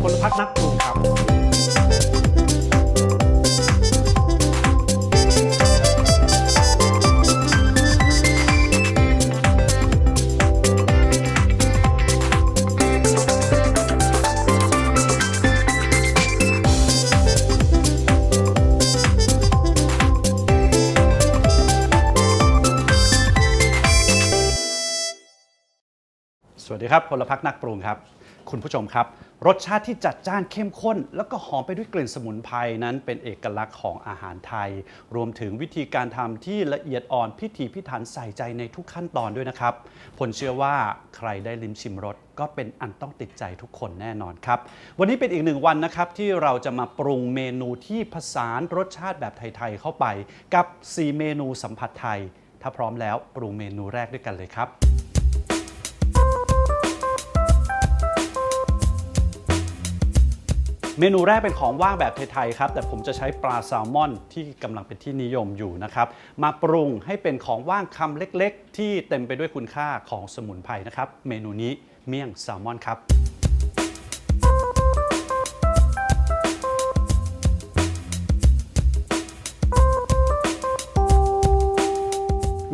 พลพัฒน์นักปรุงครับ สวัสดีครับพลพักนักปรุงครับ คุณผู้ชมครับ รสชาติที่จัดจ้านเข้มข้น แล้วก็หอมไปด้วยกลิ่นสมุนไพรนั้นเป็นเอกลักษณ์ของอาหารไทย รวมถึงวิธีการทำที่ละเอียดอ่อนพิถีพิถันใส่ใจในทุกขั้นตอนด้วยนะครับผลเชื่อว่าใครได้ลิ้มชิมรสก็เป็นอันต้องติดใจทุกคนแน่นอนครับ วันนี้เป็นอีกหนึ่งวันนะครับที่เราจะมาปรุงเมนูที่ผสานรสชาติแบบไทยๆเข้าไป กับ 4 เมนูสัมผัสไทย ถ้าพร้อมแล้วปรุงเมนูแรกด้วยกันเลยครับ เมนูแรกเป็นของว่างแบบไทยๆครับ แต่ผมจะใช้ปลาแซลมอนที่กำลังเป็นที่นิยมอยู่นะครับ มาปรุงให้เป็นของว่างคำเล็กๆ ที่เต็มไปด้วยคุณค่าของสมุนไพรนะครับ เมนูนี้เมี่ยงแซลมอนครับ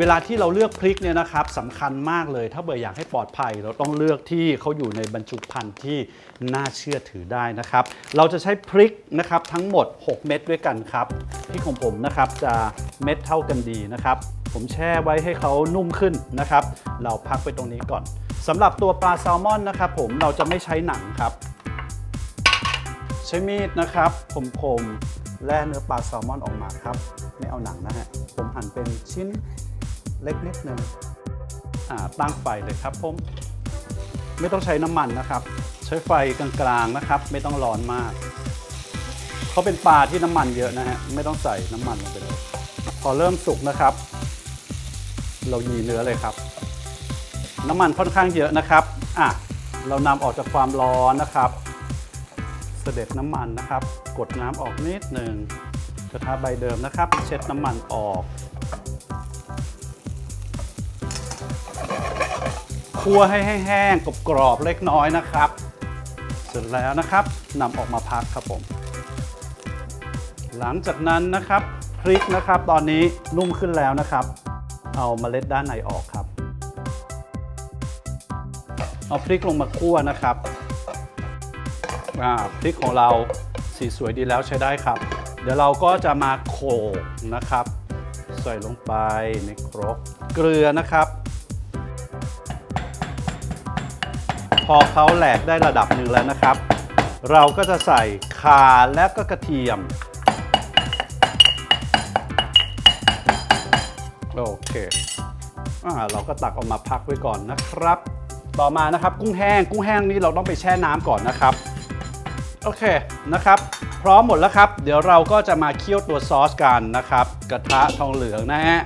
เวลาที่เราเลือกพริกเนี่ยนะครับสำคัญมากเลย ถ้าเบอร์อยากให้ปลอดภัย เราต้องเลือกที่เขาอยู่ในบรรจุภัณฑ์ที่น่าเชื่อถือได้นะครับ เราจะใช้พริกนะครับทั้งหมด 6 เม็ดด้วยกันครับพริกของผมนะครับจะเม็ดเท่ากันดีนะครับผมแช่ไว้ให้เขานุ่มขึ้นนะครับ เราพักไปตรงนี้ก่อนสำหรับตัวปลาแซลมอนนะครับ ผมเราจะไม่ใช้หนังครับ ใช้มีดนะครับคมๆแล่เนื้อปลาแซลมอนออกมาครับ ไม่เอาหนังนะฮะผมหั่นเป็นชิ้น เล็กนิดนึงอ่าตั้งไฟเลยครับผมไม่ต้องใช้น้ำมันนะครับ ใช้ไฟกลางๆนะครับ ไม่ต้องร้อนมากเขาเป็นปลาที่น้ำมันเยอะนะฮะไม่ต้องใส่น้ำมันลงไปเลยพอเริ่มสุกนะครับ เรายีเนื้อเลยครับ น้ำมันค่อนข้างเยอะนะครับอะเรานำออกจากความร้อนนะครับ เสด็จน้ำมันนะครับ กดน้ำออกนิดหนึ่งกระทะใบเดิมนะครับ เช็ดน้ำมันออก คั่วให้แห้งๆกรอบๆเล็กน้อยนะครับ เสร็จแล้วนะครับนำออกมาพักครับผม หลังจากนั้นนะครับพริกนะครับ ตอนนี้นุ่มขึ้นแล้วนะครับ เอาเมล็ดด้านในออกครับ เอาพริกลงมาคั่วนะครับพริกของเราสีสวยดีแล้วใช้ได้ครับ เดี๋ยวเราก็จะมาโขลกนะครับ ใส่ลงไปในครกเกลือนะครับ พอเขาแหลกได้ระดับหนึ่งแล้วนะครับ เราก็จะใส่ข่าและก็กระเทียม โอเคอ่าเราก็ตักออกมาพักไว้ก่อนนะครับ ต่อมานะครับกุ้งแห้ง กุ้งแห้งนี้เราต้องไปแช่น้ำก่อนนะครับ โอเคนะครับพร้อมหมดแล้วครับ เดี๋ยวเราก็จะมาเคี่ยวตัวซอสกันนะครับ กระทะทองเหลืองนะฮะ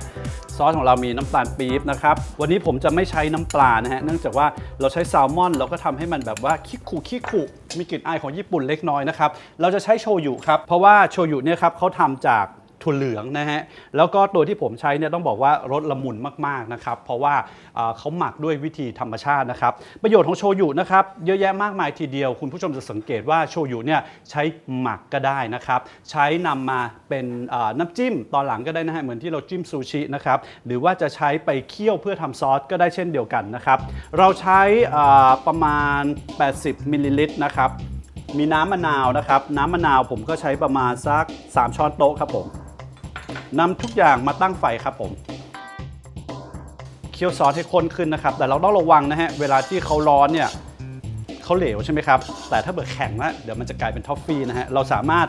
ซอสของเรามีน้ำตาลปี๊บนะครับ วันนี้ผมจะไม่ใช้น้ำปลานะฮะ เนื่องจากว่าเราใช้แซลมอนเราก็ทำให้มันแบบว่าคิกคุคิกคุมีกลิ่นอายของญี่ปุ่นเล็กน้อยนะครับ เราจะใช้โชยุครับ เพราะว่าโชยุเนี่ยครับเขาทำจาก ถั่วเหลืองนะฮะแล้วก็ตัวที่ผมใช้เนี่ยต้องบอกว่ารสละมุนมากๆนะครับเพราะว่าเขาหมักด้วยวิธีธรรมชาตินะครับประโยชน์ของโชยุนะครับเยอะแยะมากมายทีเดียว คุณผู้ชมจะสังเกตว่าโชยุเนี่ยใช้หมักก็ได้นะครับใช้นำมาเป็นน้ำจิ้มตอนหลังก็ได้นะฮะเหมือนที่เราจิ้มซูชินะครับหรือว่าจะใช้ไปเคี่ยวเพื่อทำซอสก็ได้เช่นเดียวกันนะครับเราใช้ประมาณ 80มิลลิลิตรนะครับมีน้ำมะนาวนะครับ น้ำมะนาวผมก็ใช้ประมาณสัก 3 ช้อนโต๊ะครับผม นำทุกอย่างมาตั้งไฟครับผม เคี่ยวซอสให้ข้นขึ้นนะครับ แต่เราต้องระวังนะฮะ เวลาที่เขาร้อนเนี่ยเขาเหลวใช่ไหมครับ แต่ถ้าเบิดแข็งแล้วเดี๋ยวมันจะกลายเป็นท็อฟฟี่นะฮะ เราสามารถ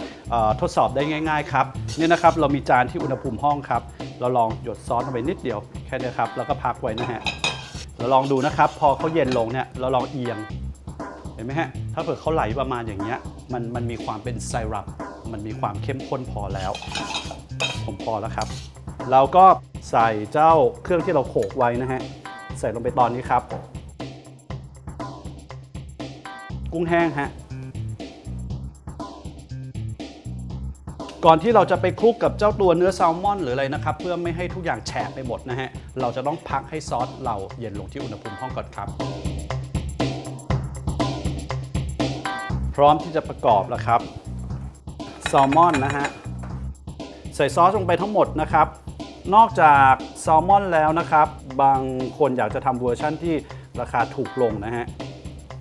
ทดสอบได้ง่าย ๆ ครับ นี่นะครับ เรามีจานที่อุณหภูมิห้องครับ เราลองหยดซอสลงไปนิดเดียวแค่นี้ครับ แล้วก็พักไว้นะฮะ เราลองดูนะครับ พอเขาเย็นลงเนี่ย เราลองเอียง เห็นไหมฮะ ถ้าเกิดเขาไหลประมาณอย่างเงี้ย มันมันมีความเป็นไซรัป มันมีความเข้มข้นพอแล้ว ผมพอแล้วครับ เราก็ใส่เจ้าเครื่องที่เราโขลกไว้นะฮะ ใส่ลงไปตอนนี้ครับ กุ้งแห้งฮะ ก่อนที่เราจะไปคลุกกับเจ้าตัวเนื้อแซลมอนหรืออะไรนะครับ เพื่อไม่ให้ทุกอย่างแฉะไปหมดนะฮะ เราจะต้องพักให้ซอสเราเย็นลงที่อุณหภูมิห้องก่อนครับ พร้อมที่จะประกอบแล้วครับแซลมอนนะฮะ ใส่ซอสลงไปทั้งหมดนะครับ นอกจากแซลมอนแล้วนะครับ บางคนอยากจะทำเวอร์ชั่นที่ราคาถูกลงนะฮะ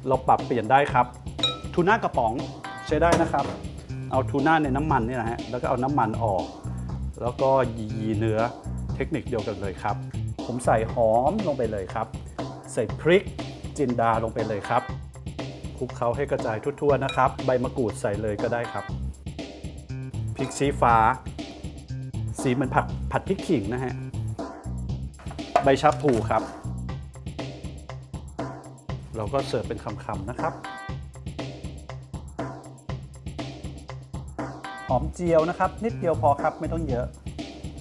เราปรับเปลี่ยนได้ครับทูน่ากระป๋องใช้ได้นะครับ เอาทูน่าในน้ำมันนี่นะฮะ แล้วก็เอาน้ำมันออก แล้วก็ยีเนื้อเทคนิคเดียวกันเลยครับ ผมใส่หอมลงไปเลยครับ ใส่พริกจินดาลงไปเลยครับคลุกเคล้าให้กระจายทั่วๆนะครับ ใบมะกรูดใส่เลยก็ได้ครับพริกชี้ฟ้า สีเหมือนผัดผัดพริกขิงนะฮะ ใบชะพลูครับ เราก็เสิร์ฟเป็นคำๆนะครับหอมเจียวนะครับ นิดเดียวพอครับไม่ต้องเยอะ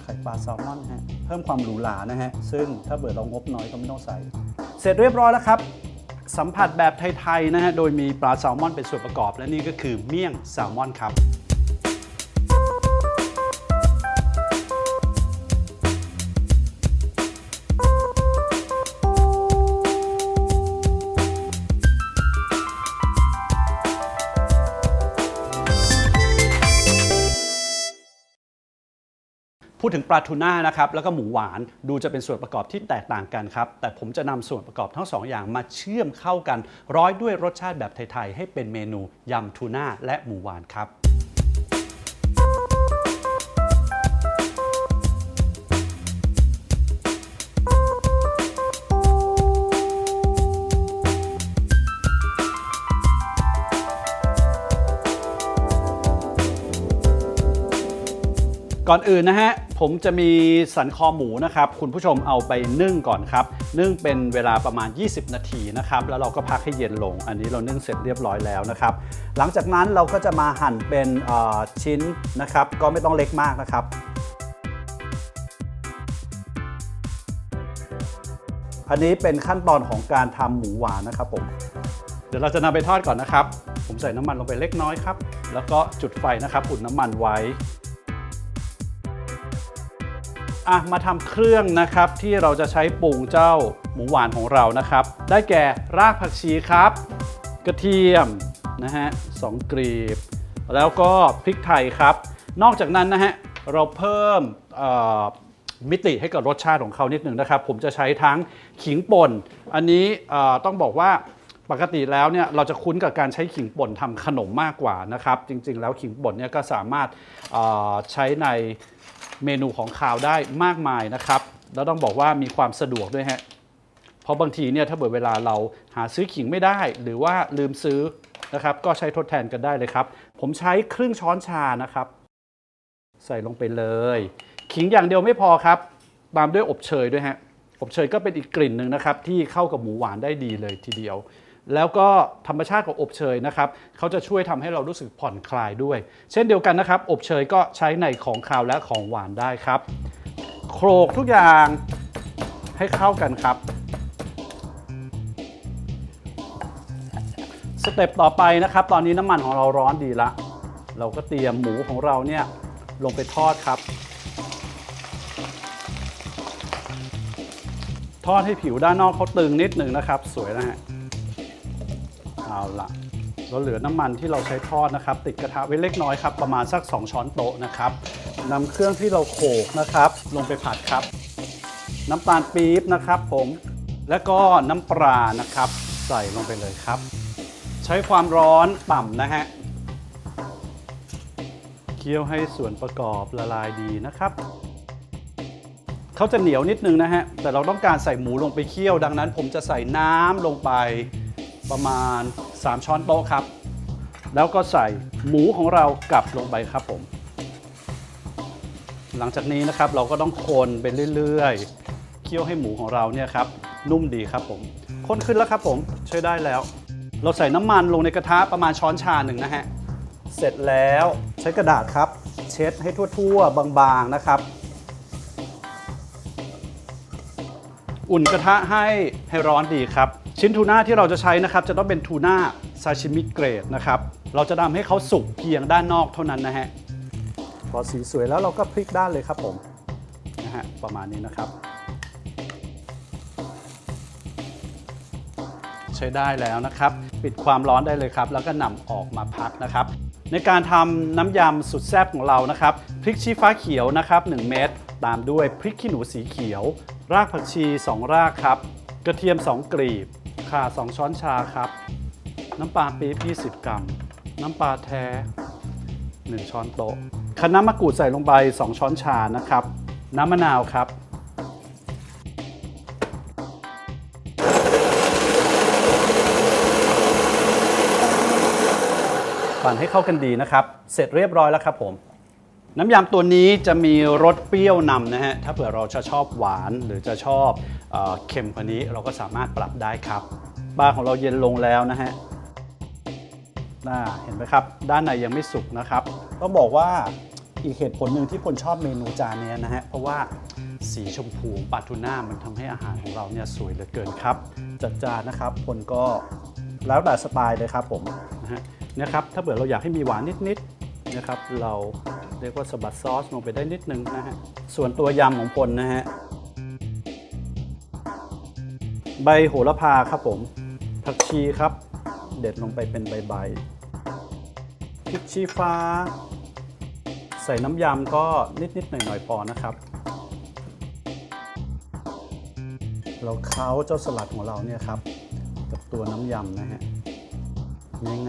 ไข่ปลาแซลมอนฮะเพิ่มความหรูหรานะฮะ ซึ่งถ้าเบิดเรางบน้อยก็ไม่ต้องใส่ เสร็จเรียบร้อยแล้วครับ สัมผัสแบบไทย ๆ นะฮะ โดยมีปลาแซลมอนเป็นส่วนประกอบ และนี่ก็คือเมี่ยงแซลมอนครับ พูดถึงปลาทูน่านะครับแล้วก็หมูหวานดูจะเป็นส่วนประกอบที่แตกต่างกันครับ แต่ผมจะนำส่วนประกอบทั้งสองอย่างมาเชื่อมเข้ากัน ร้อยด้วยรสชาติแบบไทย ๆ ให้เป็นเมนูยำทูน่าและหมูหวานครับก่อนอื่นนะฮะ ผมจะมีสันคอหมูนะครับ คุณผู้ชมเอาไปนึ่งก่อนครับ นึ่งเป็นเวลาประมาณ 20 นาทีนะครับ แล้วเราก็พักให้เย็นลง อันนี้เรานึ่งเสร็จเรียบร้อยแล้วนะครับ หลังจากนั้นเราก็จะมาหั่นเป็นชิ้นนะครับ ก็ไม่ต้องเล็กมากนะครับอันนี้เป็นขั้นตอนของการทำหมูหวานนะครับผม เดี๋ยวเราจะนำไปทอดก่อนนะครับ ผมใส่น้ำมันลงไปเล็กน้อยครับ แล้วก็จุดไฟนะครับ อุ่นน้ำมันไว้ อะมาทำเครื่องนะครับที่เราจะใช้ปรุงเจ้าหมูหวานของเรานะครับ ได้แก่รากผักชีครับ กระเทียมนะฮะสองกรีบ แล้วก็พริกไทยครับ นอกจากนั้นนะฮะเราเพิ่มมิติให้กับรสชาติของเขานิดหนึ่งนะครับ ผมจะใช้ทั้งขิงป่น อันนี้ต้องบอกว่าปกติแล้วเนี่ยเราจะคุ้นกับการใช้ขิงป่นทำขนมมากกว่านะครับ จริงๆ แล้วขิงป่นเนี่ยก็สามารถใช้ใน เมนูของคาวได้มากมายนะครับ แล้วต้องบอกว่ามีความสะดวกด้วยฮะเพราะบางทีเนี่ยถ้าเบิดเวลาเราหาซื้อขิงไม่ได้ หรือว่าลืมซื้อนะครับ ก็ใช้ทดแทนกันได้เลยครับ ผมใช้ครึ่งช้อนชานะครับ ใส่ลงไปเลย ขิงอย่างเดียวไม่พอครับ ตามด้วยอบเชยด้วยฮะอบเชยก็เป็นอีกกลิ่นหนึ่งนะครับ ที่เข้ากับหมูหวานได้ดีเลยทีเดียว แล้วก็ธรรมชาติของอบเชยนะครับเขาจะช่วยทำให้เรารู้สึกผ่อนคลายด้วย เช่นเดียวกันนะครับ อบเชยก็ใช้ในของคาวและของหวานได้ครับโขลกทุกอย่างให้เข้ากันครับสเต็ปต่อไปนะครับ ตอนนี้น้ำมันของเราร้อนดีละ เราก็เตรียมหมูของเราเนี่ยลงไปทอดครับ ทอดให้ผิวด้านนอกเขาตึงนิดหนึ่งนะครับ สวยนะฮะ เอาละเราเหลือน้ำมันที่เราใช้ทอดนะครับ ติดกระทะไว้เล็กน้อยครับ ประมาณสัก 2 ช้อนโต๊ะนะครับนำเครื่องที่เราโขลกนะครับ ลงไปผัดครับ น้ำตาลปี๊บนะครับ ผม แล้วก็น้ำปลานะครับ ใส่ลงไปเลยครับ ใช้ความร้อนต่ำนะฮะเคี่ยวให้ส่วนประกอบละลายดีนะครับเขาจะเหนียวนิดนึงนะฮะ แต่เราต้องการใส่หมูลงไปเคี่ยว ดังนั้นผมจะใส่น้ำลงไปประมาณ 3 ช้อนโต๊ะครับ แล้วก็ใส่หมูของเรากลับลงไปครับผม หลังจากนี้นะครับเราก็ต้องคนไปเรื่อยๆ เคี่ยวให้หมูของเราเนี่ยครับนุ่มดีครับผม คนขึ้นแล้วครับผมใช้ได้แล้ว เราใส่น้ำมันลงในกระทะประมาณช้อนชาหนึ่งนะฮะ เสร็จแล้วใช้กระดาษครับ เช็ดให้ทั่วๆ บางๆนะครับอุ่นกระทะให้ให้ร้อนดีครับ ชิ้นทูน่าที่เราจะใช้นะครับจะต้องเป็นทูน่าซาชิมิเกรดนะครับเราจะทำให้เขาสุกเพียงด้านนอกเท่านั้นนะฮะพอสีสวยแล้วเราก็พลิกด้านเลยครับผมนะฮะประมาณนี้นะครับ ใช้ได้แล้วนะครับ ปิดความร้อนได้เลยครับ แล้วก็นำออกมาพักนะครับ ในการทำน้ำยำสุดแซ่บของเรานะครับพริกชี้ฟ้าเขียวนะครับ1เม็ดตามด้วยพริกขี้หนูสีเขียว รากผักชี 2 รากครับ กระเทียม 2 กลีบ ข่า 2 ช้อนชาครับ น้ำปลาปี๊บ20 กรัม น้ำปลาแท้ 1 ช้อนโต๊ะคะน้ามะกรูดใส่ลงไป 2 ช้อนชานะครับ น้ำมะนาวครับ ปั่นให้เข้ากันดีนะครับ เสร็จเรียบร้อยแล้วครับผม น้ำยำตัวนี้จะมีรสเปรี้ยวนำนะฮะ ถ้าเผื่อเราจะชอบหวานหรือจะชอบเอเค็มกว่านี้เราก็สามารถปรับได้ครับปลาของเราเย็นลงแล้วนะฮะน่าเห็นไหมครับ ด้านในยังไม่สุกนะครับต้องบอกว่าอีกเหตุผลหนึ่งที่คนชอบเมนูจานนี้นะฮะ เพราะว่าสีชมพูปาทูน่ามันทำให้อาหารของเราเนี่ยสวยเหลือเกินครับ จัดจานนะครับคนก็แล้วแต่สไตล์เลยครับผมนะฮะนี่ยครับถ้าเผื่อเราอยากให้มีหวานนิดๆนะครับเรา เรียกว่าสะบัดซอสลงไปได้นิดนึงนะฮะ ส่วนตัวยำของพลนะฮะ ใบโหระพาครับผมผักชีครับ เด็ดลงไปเป็นใบๆพริกชี้ฟ้า ใส่น้ำยำก็นิดๆหน่อยๆพอนะครับ เราเค้าเจ้าสลัดของเราเนี่ยครับ กับตัวน้ำยำนะฮะ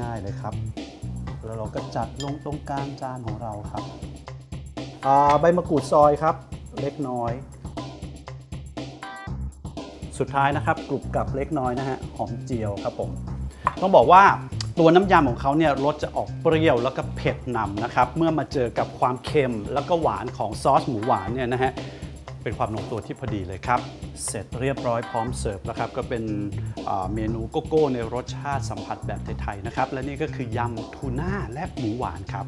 ง่ายๆเลยครับ แล้วเราก็จัดลงตรงกลางจานของเราครับอ่าใบมะกรูดซอยครับ เล็กน้อย สุดท้ายนะครับกรุบกับเล็กน้อยนะฮะหอมเจียวครับผมต้องบอกว่าตัวน้ำยำของเขาเนี่ยรสจะออกเปรี้ยวแล้วก็เผ็ดนำนะครับ เมื่อมาเจอกับความเค็มแล้วก็หวานของซอสหมูหวานเนี่ยนะฮะ เป็นความลงตัวที่พอดีเลยครับ เสร็จเรียบร้อยพร้อมเสิร์ฟแล้วครับ ก็เป็นเมนูโกโก้ในรสชาติสัมผัสแบบไทยๆนะครับ และนี่ก็คือยำทูน่าและหมูหวานครับ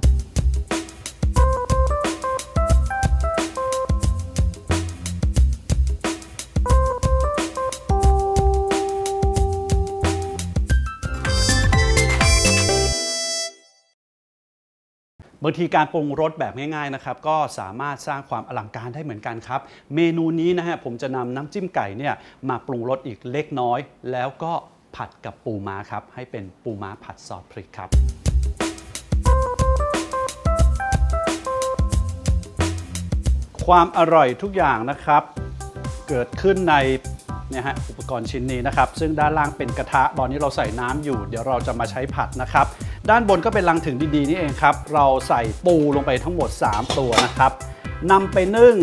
บางทีการปรุงรสแบบง่ายๆนะครับก็สามารถสร้างความอลังการได้เหมือนกันครับ เมนูนี้นะฮะผมจะนำน้ำจิ้มไก่เนี่ยมาปรุงรสอีกเล็กน้อย แล้วก็ผัดกับปูม้าครับให้เป็นปูม้าผัดซอสพริกครับความอร่อยทุกอย่างนะครับ เกิดขึ้นใน เนี่ยฮะอุปกรณ์ชิ้นนี้นะครับ ซึ่งด้านล่างเป็นกระทะตอนนี้เราใส่น้ำอยู่ เดี๋ยวเราจะมาใช้ผัดนะครับ ด้านบนก็เป็นลังถึงดีๆนี่เองครับ เราใส่ปูลงไปทั้งหมด 3 ตัวนะครับนำไปนึ่ง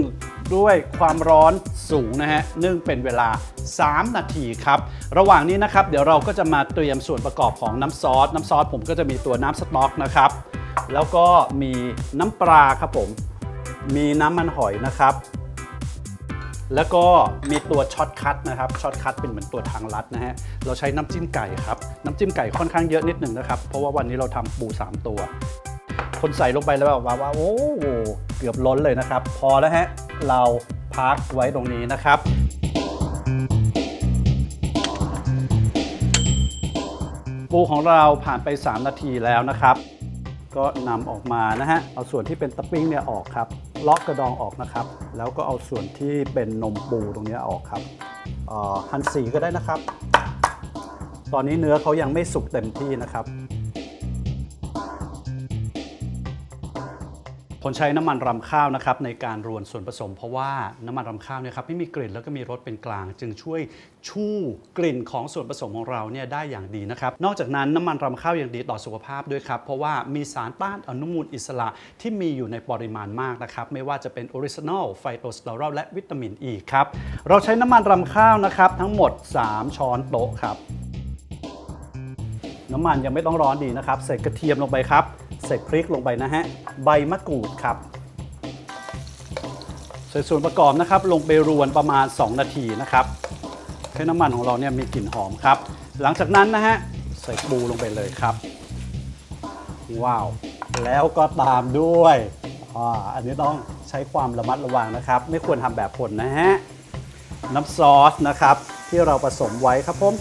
ด้วยความร้อนสูงนะฮะนึ่งเป็นเวลา 3 นาทีครับ ระหว่างนี้นะครับ เดี๋ยวเราก็จะมาเตรียมส่วนประกอบของน้ำซอส น้ำซอสผมก็จะมีตัวน้ำสต๊อกนะครับ แล้วก็มีน้ำปลาครับผม มีน้ำมันหอยนะครับ แล้วก็มีตัวช็อตคัทนะครับช็อตคัทเป็นเหมือนตัวทางลัดนะฮะเราใช้น้ำจิ้มไก่ครับน้ำจิ้มไก่ค่อนข้างเยอะนิดหนึ่งนะครับ เพราะว่าวันนี้เราทำปู 3 ตัว คนใส่ลงไปแล้วแบบว่าว่าโอ้เกือบล้นเลยนะครับ พอแล้วฮะเราพักไว้ตรงนี้นะครับปูของเราผ่านไป 3 นาทีแล้วนะครับ ก็นำออกมานะฮะเอาส่วนที่เป็นตะปิ้งเนี่ยออกครับ ล็อกกระดองออกนะครับ แล้วก็เอาส่วนที่เป็นนมปูตรงนี้ออกครับหั่นสีก็ได้นะครับ ตอนนี้เนื้อเขายังไม่สุกเต็มที่นะครับ ผลใช้น้ำมันรำข้าวนะครับในการรวนส่วนผสม เพราะว่าน้ำมันรำข้าวเนี่ยครับไม่มีกลิ่นแล้วก็มีรสเป็นกลาง จึงช่วยชู่กลิ่นของส่วนผสมของเราเนี่ยได้อย่างดีนะครับนอกจากนั้นน้ำมันรำข้าวยังดีต่อสุขภาพด้วยครับเพราะว่ามีสารต้านอนุมูลอิสระที่มีอยู่ในปริมาณมากนะครับไม่ว่าจะเป็นออริจินอลไฟโตสเตอรอลและวิตามินอ e ีครับเราใช้น้ำมันรำข้าวนะครับทั้งหมด 3 ช้อนโต๊ะครับน้ำมันยังไม่ต้องร้อนดีนะครับใส่กระเทียมลงไปครับ ส่พริกลงไปนะฮะ ใบมะกรูดครับ ใส่ส่วนประกอบนะครับ ลงไปรวนประมาณ 2 นาทีนะครับให้น้ำมันของเราเนี่ยมีกลิ่นหอมครับ หลังจากนั้นนะฮะใส่ปูลงไปเลยครับ ว้าว แล้วก็ตามด้วยอ่าอันนี้ต้องใช้ความระมัดระวังนะครับ ไม่ควรทำแบบผลนะฮะน้ำซอสนะครับที่เราผสมไว้ครับผม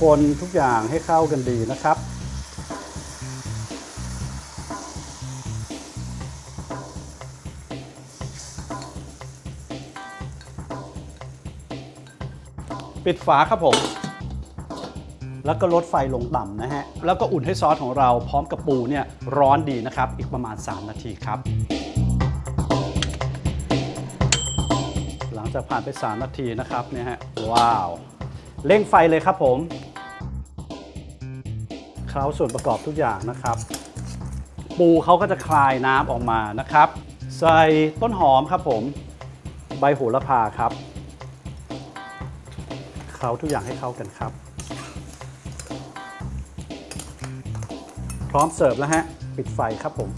คนทุกอย่างให้เข้ากันดีนะครับ ปิดฝาครับผม แล้วก็ลดไฟลงต่ำนะฮะ แล้วก็อุ่นให้ซอสของเราพร้อมกับปูเนี่ยร้อนดีนะครับ อีกประมาณ 3 นาทีครับ หลังจากผ่านไป 3 นาทีนะครับเนี่ยฮะ ว้าว เร่งไฟเลยครับผมเคล้าส่วนประกอบทุกอย่างนะครับ ปูเขาก็จะคลายน้ำออกมานะครับ ใส่ต้นหอมครับผม ใบโหระพาครับ เคล้าทุกอย่างให้เข้ากันครับ พร้อมเสิร์ฟแล้วฮะ ปิดไฟครับผม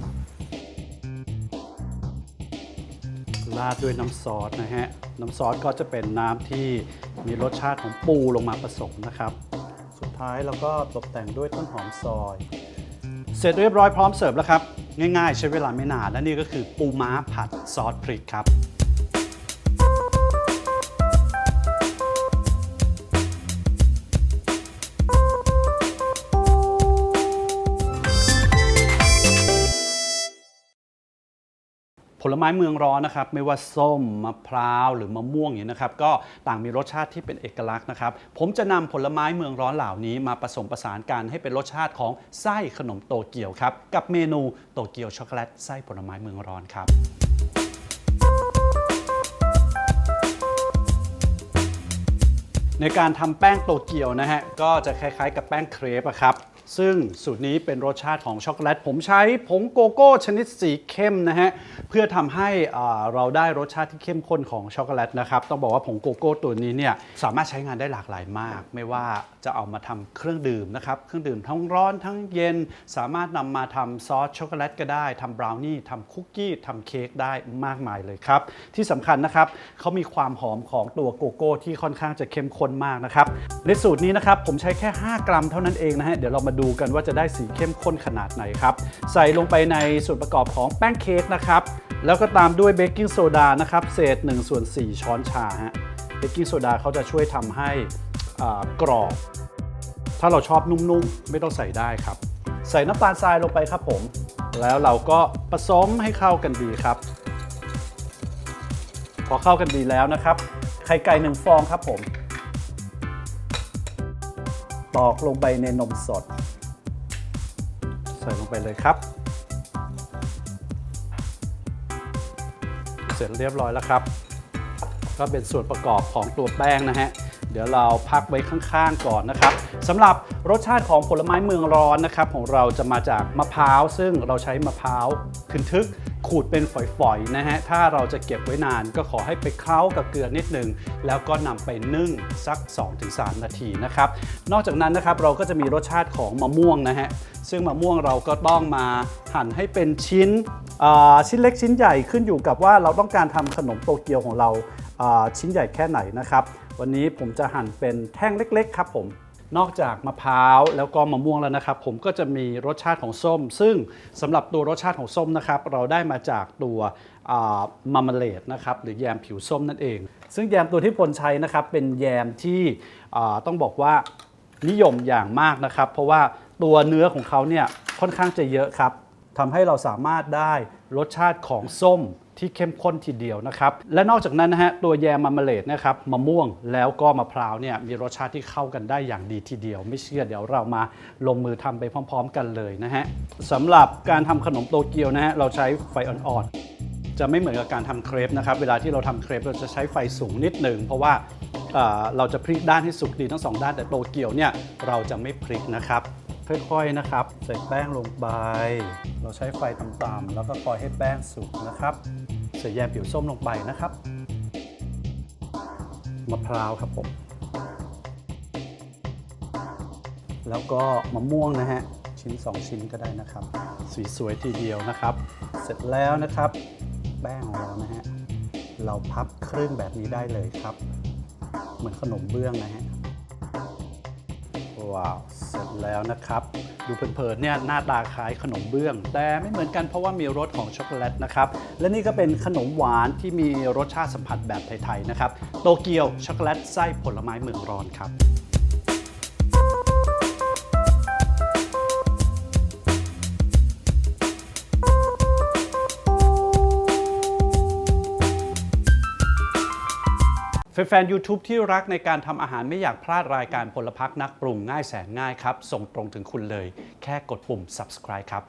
ราดด้วยน้ำซอสนะฮะ น้ำซอสก็จะเป็นน้ำที่มีรสชาติของปูลงมาผสมนะครับ สุดท้ายเราก็ตกแต่งด้วยต้นหอมซอย เสร็จเรียบร้อยพร้อมเสิร์ฟแล้วครับ ง่ายๆ ใช้เวลาไม่นานและนี่ก็คือปูม้าผัดซอสพริกครับ ผลไม้เมืองร้อนนะครับไม่ว่าส้มมะพร้าวหรือมะม่วงอย่างนี้นะครับก็ต่างมีรสชาติที่เป็นเอกลักษณ์นะครับ ผมจะนำผลไม้เมืองร้อนเหล่านี้มาผสมผสานกันให้เป็นรสชาติของไส้ขนมโตเกียวครับกับเมนูโตเกียวช็อกโกแลตไส้ผลไม้เมืองร้อนครับในการทำแป้งโตเกียวนะฮะก็จะคล้ายๆ กับแป้งเครปอะครับ ซึ่งสูตรนี้เป็นรสชาติของช็อกโกแลต ผมใช้ผงโกโก้ชนิดสีเข้มนะฮะ เพื่อทำให้เราได้รสชาติที่เข้มข้นของช็อกโกแลตนะครับ ต้องบอกว่าผงโกโก้ตัวนี้เนี่ยสามารถใช้งานได้หลากหลายมาก ไม่ว่าจะเอามาทำเครื่องดื่มนะครับ เครื่องดื่มทั้งร้อนทั้งเย็น สามารถนำมาทำซอสช็อกโกแลตก็ได้ทำบราวนี่ทำคุกกี้ทำเค้กได้มากมายเลยครับ ที่สำคัญนะครับเขามีความหอมของตัวโกโก้ที่ค่อนข้างจะเข้มข้นมากนะครับในสูตรนี้นะครับผมใช้แค่ 5 กรัมเท่านั้นเองนะฮะเดี๋ยวเรามาดููกันว่าจะได้สีเข้มข้นขนาดไหนครับ ใส่ลงไปในส่วนประกอบของแป้งเค้กนะครับ แล้วก็ตามด้วยเบกกิ้งโซดานะครับ เศษ1ส่วน4ช้อนชาฮะ เบกกิ้งโซดาเขาจะช่วยทำให้กรอบ ถ้าเราชอบนุ่มๆ ไม่ต้องใส่ได้ครับ ใส่น้ำตาลทรายลงไปครับผม แล้วเราก็ผสมให้เข้ากันดีครับ พอเข้ากันดีแล้วนะครับ ไข่ไก่หนึ่งฟองครับผมตอกลงไปในนมสด ส่ลงไปเลยครับ เสร็จเรียบร้อยแล้วครับ ก็เป็นส่วนประกอบของตัวแป้งนะฮะ เดี๋ยวเราพักไว้ข้างๆก่อนนะครับสำหรับรสชาติของผลไม้เมืองร้อนนะครับของเราจะมาจากมะพร้าว ซึ่งเราใช้มะพร้าวทึนทึกขูดเป็นฝอยๆนะฮะ ถ้าเราจะเก็บไว้นานก็ขอให้ไปเคล้ากับเกลือนิดหนึ่ง แล้วก็นำไปนึ่งสัก 2-3 นาทีนะครับ นอกจากนั้นนะครับเราก็จะมีรสชาติของมะม่วงนะฮะ ซึ่งมะม่วงเราก็ต้องมาหั่นให้เป็นชิ้นชิ้นเล็กชิ้นใหญ่ขึ้นอยู่กับว่าเราต้องการทำขนมโตเกียวของเราชิ้นใหญ่แค่ไหนนะครับ วันนี้ผมจะหั่นเป็นแท่งเล็ก ๆ ครับผมนอกจากมะพร้าวแล้วก็มะม่วงแล้วนะครับ ผมก็จะมีรสชาติของส้ม ซึ่งสำหรับตัวรสชาติของส้มนะครับ เราได้มาจากตัวมามาเลดนะครับหรือแยมผิวส้มนั่นเอง ซึ่งแยมตัวที่พลใช้นะครับเป็นแยมที่ต้องบอกว่านิยมอย่างมากนะครับ เพราะว่าตัวเนื้อของเขาเนี่ยค่อนข้างจะเยอะครับทำให้เราสามารถได้รสชาติของส้ม ที่เข้มข้นทีเดียวนะครับและนอกจากนั้นนะฮะตัวแยมมาเมเลดนะครับมะม่วงแล้วก็มะพร้าวเนี่ยมีรสชาติที่เข้ากันได้อย่างดีทีเดียว ไม่เชื่อเดี๋ยวเรามาลงมือทำไปพร้อม ๆ กันเลยนะฮะสำหรับการทำขนมโตเกียวนะฮะเราใช้ไฟอ่อนๆจะไม่เหมือนกับการทำเครปนะครับเวลาที่เราทำเครปเราจะใช้ไฟสูงนิดหนึ่งเพราะว่า เราจะพลิกด้านให้สุกดีทั้งสองด้านแต่โตเกียวเนี่ยเราจะไม่พลิกนะครับค่อยๆนะครับ ใส่แป้งลงไป เราใช้ไฟต่ำๆแล้วก็คอยให้แป้งสุกนะครับ ใส่แยมผิวส้มลงไปนะครับมะพร้าวครับผมแล้วก็มะม่วงนะฮะชิ้น 2 ชิ้นก็ได้นะครับ สีสวยทีเดียวนะครับ เสร็จแล้วนะครับ แป้งของเรานะฮะเราพับครึ่งแบบนี้ได้เลยครับ เหมือนขนมเบื้องนะฮะว้าวเสร็จแล้วนะครับ ดูเพลินๆเนี่ยหน้าตาคล้ายขนมเบื้อง แต่ไม่เหมือนกันเพราะว่ามีรสของช็อกโกแลตนะครับ และนี่ก็เป็นขนมหวานที่มีรสชาติสัมผัสแบบไทยๆนะครับ โตเกียวช็อกโกแลตไส้ผลไม้เมืองร้อนครับ แฟนๆ YouTube ที่รักในการทำอาหารไม่อยากพลาดรายการพลพักนักปรุงง่ายแสนง่ายครับ ส่งตรงถึงคุณเลย แค่กดปุ่ม subscribe ครับ